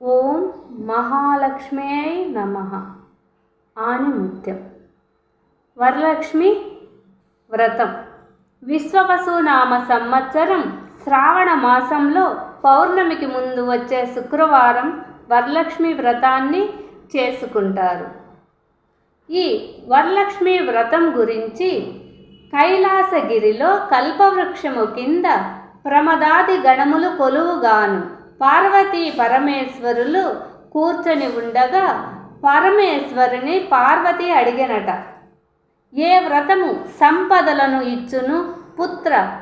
ఓం మహాలక్ష్మి నమ ఆణిముత్యం వరలక్ష్మి వ్రతం. విశ్వవసునామ సంవత్సరం శ్రావణ మాసంలో పౌర్ణమికి ముందు వచ్చే శుక్రవారం వరలక్ష్మి వ్రతాన్ని చేసుకుంటారు. ఈ వరలక్ష్మి వ్రతం గురించి కైలాసగిరిలో కల్పవృక్షము కింద ప్రమదాది గణములు కొలువుగాను పార్వతీ పరమేశ్వరులు కూర్చొని ఉండగా పరమేశ్వరుని పార్వతి అడిగినట ఏ వ్రతము సంపదలను ఇచ్చును? పుత్ర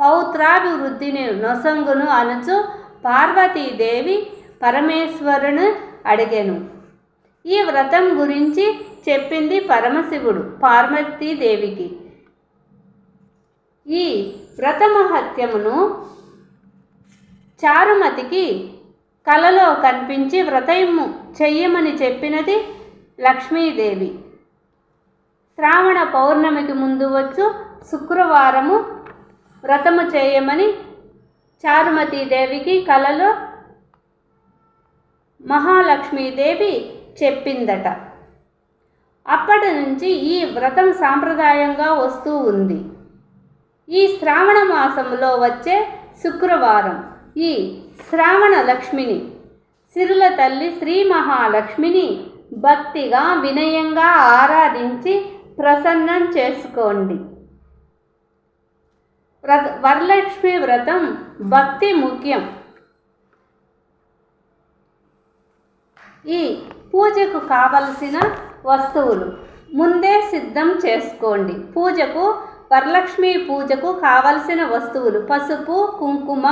పౌత్రాభివృద్ధిని నొసంగును అనుచు పార్వతీదేవి పరమేశ్వరుని అడిగాను. ఈ వ్రతం గురించి చెప్పింది పరమశివుడు పార్వతీదేవికి. ఈ వ్రతమహత్యమును చారుమతికి కలలో కనిపించి వ్రతయము చెయ్యమని చెప్పినది లక్ష్మీదేవి. శ్రావణ పౌర్ణమికి ముందు వచ్చు శుక్రవారము వ్రతము చేయమని చారుమతీదేవికి కలలో మహాలక్ష్మీదేవి చెప్పిందట. అప్పటి నుంచి ఈ వ్రతం సాంప్రదాయంగా వస్తూ ఉంది. ఈ శ్రావణ మాసంలో వచ్చే శుక్రవారం. ఈ శ్రావణ లక్ష్మిని. సిరుల తల్లి శ్రీ మహాలక్ష్మిని భక్తిగా వినయంగా ఆరాధించి ప్రసన్నం చేసుకోండి. వ్రత వరలక్ష్మి వ్రతం భక్తి ముఖ్యం. ఈ పూజకు కావలసిన వస్తువులు ముందే సిద్ధం చేసుకోండి. పూజకు వరలక్ష్మి పూజకు కావలసిన వస్తువులు పసుపు కుంకుమ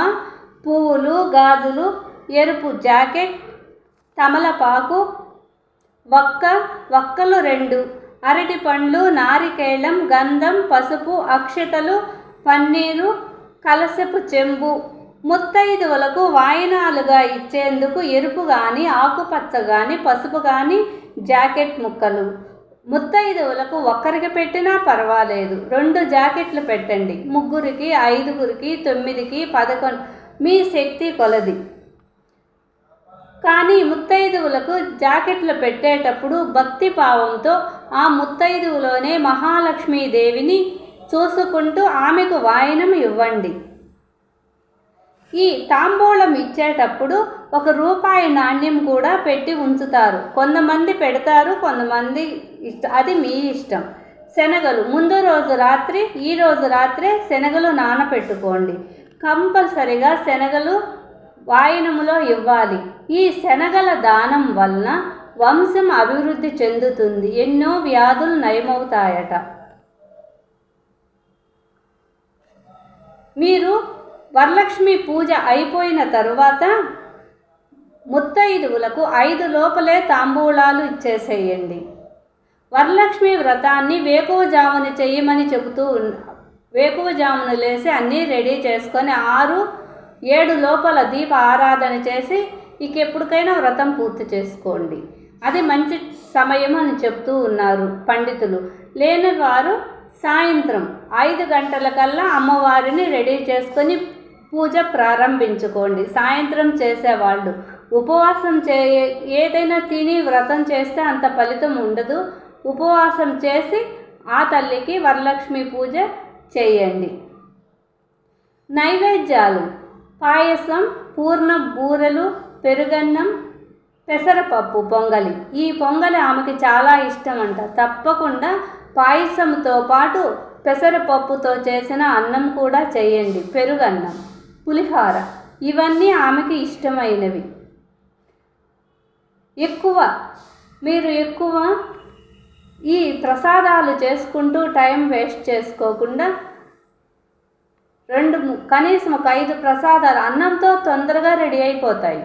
పువ్వులు గాజులు ఎరుపు జాకెట్ తమలపాకు వక్క వక్కలు రెండు అరటి పండ్లు నారికేళం గంధం పసుపు అక్షతలు పన్నీరు కలసపు చెంబు. ముత్తైదువులకు వాయినాలుగా ఇచ్చేందుకు ఎరుపు కానీ ఆకుపచ్చ కానీ పసుపు కానీ జాకెట్ ముక్కలు. ముత్తైదువులకు ఒక్కరికి పెట్టినా పర్వాలేదు. రెండు జాకెట్లు పెట్టండి. ముగ్గురికి ఐదుగురికి తొమ్మిదికి పదకొండు మీ శక్తి కొలది. కానీ ముత్తైదువులకు జాకెట్లు పెట్టేటప్పుడు భక్తి భావంతో ఆ ముత్తైదువులోనే మహాలక్ష్మీదేవిని చూసుకుంటూ ఆమెకు వాయనం ఇవ్వండి. ఈ తాంబూలం ఇచ్చేటప్పుడు ఒక రూపాయి నాణ్యం కూడా పెట్టి ఉంచుతారు. కొంతమంది పెడతారు కొంతమంది ఇష్ట అది మీ ఇష్టం. శనగలు ముందు రోజు రాత్రి ఈ రోజు రాత్రే శనగలు నానపెట్టుకోండి. కంపల్సరిగా శనగలు వాయనములో ఇవ్వాలి. ఈ శనగల దానం వలన వంశం అభివృద్ధి చెందుతుంది. ఎన్నో వ్యాధులు నయమవుతాయట. మీరు వరలక్ష్మి పూజ అయిపోయిన తరువాత ముత్తైదువులకు ఐదు లోపలే తాంబూలాలు ఇచ్చేసేయండి. వరలక్ష్మి వ్రతాన్ని వేకువజామున చెయ్యమని చెబుతూ వేకువజామున లేసి అన్నీ రెడీ చేసుకొని ఆరు ఏడు లోపల దీప ఆరాధన చేసి ఇక ఎప్పటికైనా వ్రతం పూర్తి చేసుకోండి. అది మంచి సమయం అని చెప్తూ ఉన్నారు పండితులు. లేని వారు సాయంత్రం ఐదు గంటల కల్లా అమ్మవారిని రెడీ చేసుకొని పూజ ప్రారంభించుకోండి. సాయంత్రం చేసేవాళ్ళు ఉపవాసం చే ఏదైనా తిని వ్రతం చేస్తే అంత ఫలితం ఉండదు. ఉపవాసం చేసి ఆ తల్లికి వరలక్ష్మి పూజ చేయండి. నైవేద్యాలు. పాయసం పూర్ణ బూరెలు పెరుగన్నం పెసరపప్పు పొంగలి. ఈ పొంగలి ఆమెకి చాలా ఇష్టం అంట తప్పకుండా పాయసంతో పాటు పెసరపప్పుతో చేసిన అన్నం కూడా చేయండి. పెరుగన్నం పులిహార ఇవన్నీ ఆమెకి ఇష్టమైనవి. ఎక్కువ మీరు ఎక్కువ ఈ ప్రసాదాలు చేసుకుంటూ టైం వేస్ట్ చేసుకోకుండా రెండు కనీసం ఒక ఐదు ప్రసాదాలు అన్నంతో తొందరగా రెడీ అయిపోతాయి.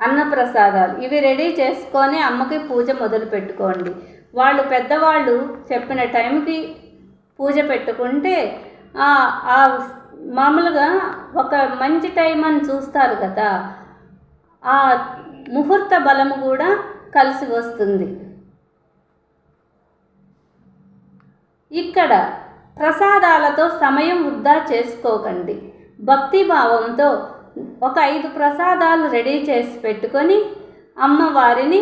అన్న ప్రసాదాలు ఇవి రెడీ చేసుకొని అమ్మకి పూజ మొదలు పెట్టుకోండి. వాళ్ళు పెద్దవాళ్ళు చెప్పిన టైంకి పూజ పెట్టుకుంటే మామూలుగా ఒక మంచి టైం అని చూస్తారు కదా ఆ ముహూర్త బలము కూడా కలిసి వస్తుంది. ఇక్కడ ప్రసాదాలతో సమయం వృధా చేసుకోకండి. భక్తిభావంతో ఒక ఐదు ప్రసాదాలు రెడీ చేసి పెట్టుకొని అమ్మవారిని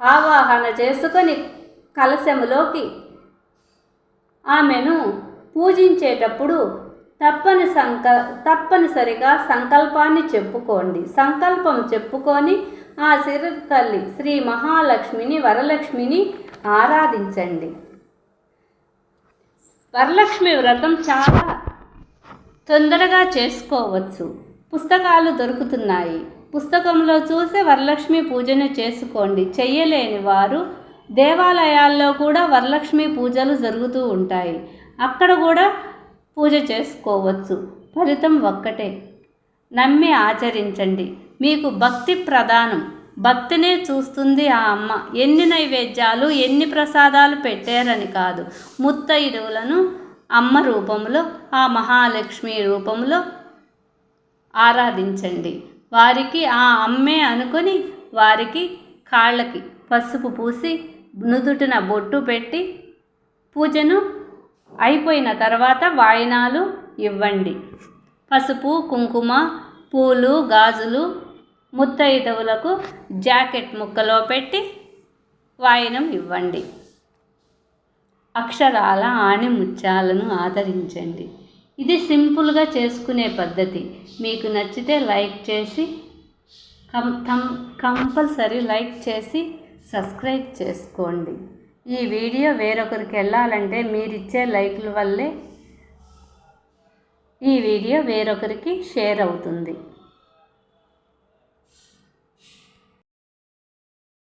ఆవాహన చేసుకొని కలశములోకి ఆమెను పూజించేటప్పుడు తప్పని సంక తప్పనిసరిగా సంకల్పాన్ని చెప్పుకోండి. సంకల్పం చెప్పుకొని ఆ సిరి తల్లి శ్రీ మహాలక్ష్మిని వరలక్ష్మిని ఆరాధించండి. వరలక్ష్మి వ్రతం చాలా తొందరగా చేసుకోవచ్చు. పుస్తకాలు దొరుకుతున్నాయి. పుస్తకంలో చూసి వరలక్ష్మి పూజను చేసుకోండి. చెయ్యలేని వారు దేవాలయాల్లో కూడా వరలక్ష్మి పూజలు జరుగుతూ ఉంటాయి. అక్కడ కూడా పూజ చేసుకోవచ్చు. ఫలితం ఒక్కటే. నమ్మి ఆచరించండి. మీకు భక్తి ప్రధానం. భక్తినే చూస్తుంది ఆ అమ్మ. ఎన్ని నైవేద్యాలు ఎన్ని ప్రసాదాలు పెట్టారని కాదు. ముత్తైదువులను అమ్మ రూపంలో ఆ మహాలక్ష్మి రూపంలో ఆరాధించండి. వారికి ఆ అమ్మే అనుకొని వారికి కాళ్ళకి పసుపు పూసి నుదుటిన బొట్టు పెట్టి పూజను అయిపోయిన తర్వాత వాయినాలు ఇవ్వండి. పసుపు కుంకుమ పూలు గాజులు ముత్తైదవులకు జాకెట్ ముక్కలో పెట్టి వాయినం ఇవ్వండి. అక్షరాల ఆణిముత్యాలను ఆదరించండి. ఇది సింపుల్గా చేసుకునే పద్ధతి. మీకు నచ్చితే లైక్ చేసి కం కం కంపల్సరీ లైక్ చేసి సబ్స్క్రైబ్ చేసుకోండి. ఈ వీడియో వేరొకరికి వెళ్ళాలంటే మీరిచ్చే లైక్ల వల్లే ఈ వీడియో వేరొకరికి షేర్ అవుతుంది.